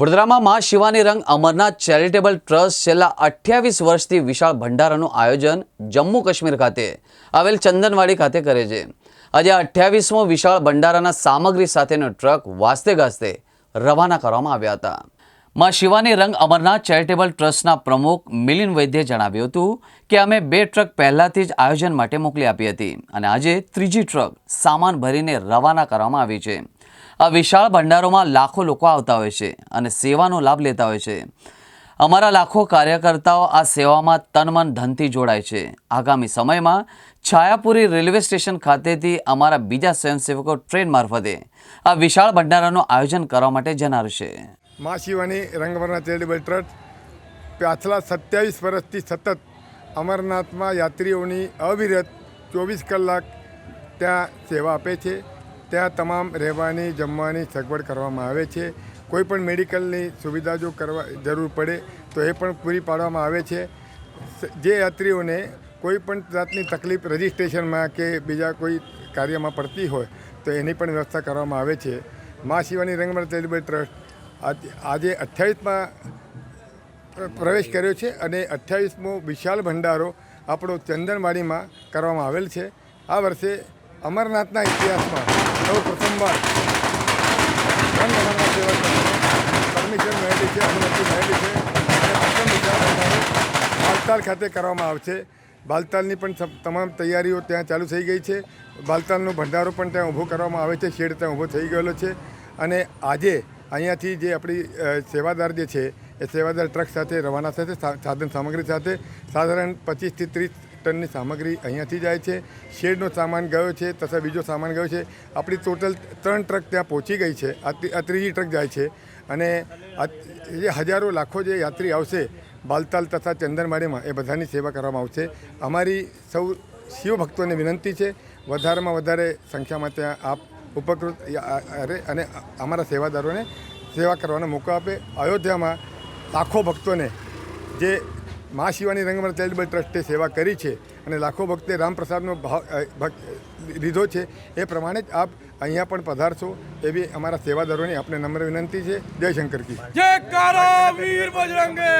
વડોદરામાં મા શિવાની રંગ અમરનાથ ચેરિટેબલ ટ્રસ્ટ છેલ્લા અઠ્યાવીસ વર્ષથી વિશાળ ભંડારાનું આયોજન જમ્મુ કાશ્મીર ખાતે આવેલ ચંદનવાડી ખાતે કરે છે. આજે અઠ્યાવીસમો વિશાળ ભંડારાના સામગ્રી સાથેનો ટ્રક વાસ્તે ગાસ્તે રવાના કરવામાં આવ્યા હતા. મા શિવાની રંગ અમરનાથ ચેરિટેબલ ટ્રસ્ટના પ્રમુખ મિલિન વૈદ્યે જણાવ્યું હતું કે અમે બે ટ્રક પહેલાથી જ આયોજન માટે મોકલી આપી હતી અને આજે ત્રીજી ટ્રક સામાન ભરીને રવાના કરવામાં આવી છે. આ વિશાળ ભંડારોમાં લાખો લોકો આવતા હોય છે અને સેવાનો લાભ લેતા હોય છે. અમારા લાખો કાર્યકર્તાઓ આ સેવામાં તનમન ધનથી જોડાય છે. આગામી સમયમાં છાયાપુરી રેલવે સ્ટેશન ખાતેથી અમારા બીજા સ્વયંસેવકો ટ્રેન મારફતે આ વિશાળ ભંડારાનું આયોજન કરવા માટે જનાર છે. મા શિવાની રંગવર્ણા ચેરિટેબલ ટ્રસ્ટ પાછલા સત્યાવીસ વર્ષથી સતત અમરનાથમાં યાત્રીઓની અવિરત ચોવીસ કલાક ત્યાં સેવા આપે છે. ત્યાં તમામ રહેવાની, જમવાની, સગવડ કરવામાં આવે છે. કોઈ પણ મેડિકલની સુવિધા જો કરવા જરૂર પડે, તો એ પણ પૂરી પાડવામાં આવે છે. જે યાત્રીઓને કોઈ પણ જાતની તકલીફ રજિસ્ટ્રેશનમાં કે બીજા કોઈ કાર્યમાં પડતી હોય, તો એની પણ વ્યવસ્થા કરવામાં આવે છે. મા શિવાની રંગમર ચેરિટેબલ ટ્રસ્ટ આજે અઠ્યાવીસમાં પ્રવેશ કર્યો છે અને અઠ્યાવીસમો વિશાળ ભંડારો આપણો ચંદનવાડીમાં કરવામાં આવેલ છે. આ વર્ષે અમરનાથના ઇતિહાસમાં સૌ પ્રથમવાર સેવા પરમિશન મળેલી છે, અનુમતિ મળેલી છે. અને પ્રથમ વિચાર બાલતાલ ખાતે કરવામાં આવશે બાલતાલની પણ તમામ તૈયારીઓ ત્યાં ચાલુ થઈ ગઈ છે. બાલતાલનો ભંડારો પણ ત્યાં ઊભો કરવામાં આવે છે. શેડ ત્યાં ઊભો થઈ ગયેલો છે. અને આજે અહીંયાથી જે આપણી સેવાદાર જે છે, એ સેવાદાર ટ્રક સાથે, રવાના થશે સાધન સામગ્રી સાથે સાધારણ પચીસથી ત્રીસ ટનની સામગ્રી અહીંયાથી જાય છે. શેડનો સામાન ગયો છે તથા બીજો સામાન ગયો છે. આપણી ટોટલ ત્રણ ટ્રક ત્યાં પહોંચી ગઈ છે. આ ત્રીજી ટ્રક જાય છે. અને જે હજારો લાખો જે યાત્રી આવશે બાલતાલ તથા ચંદનવાડીમાં, એ બધાની સેવા કરવામાં આવશે. અમારી સૌ શિવ ભક્તોને વિનંતી છે, વધારેમાં વધારે સંખ્યામાં ત્યાં આપ ઉપકૃત અરે, અને અમારા સેવાદારોને સેવા કરવાનો મોકો આપે. અયોધ્યામાં લાખો ભક્તોને જે મા શિવાની રંગમર ચેરિટેબલ ટ્રસ્ટે સેવા કરી છે અને લાખો ભક્તે રામપ્રસાદનો ભાવ લીધો છે. એ પ્રમાણે જ આપ અહીંયા પણ પધારશો એવી અમારા સેવાદારોની આપને નમ્ર વિનંતી છે. જય શંકર કી જયકારો વીર બજરંગે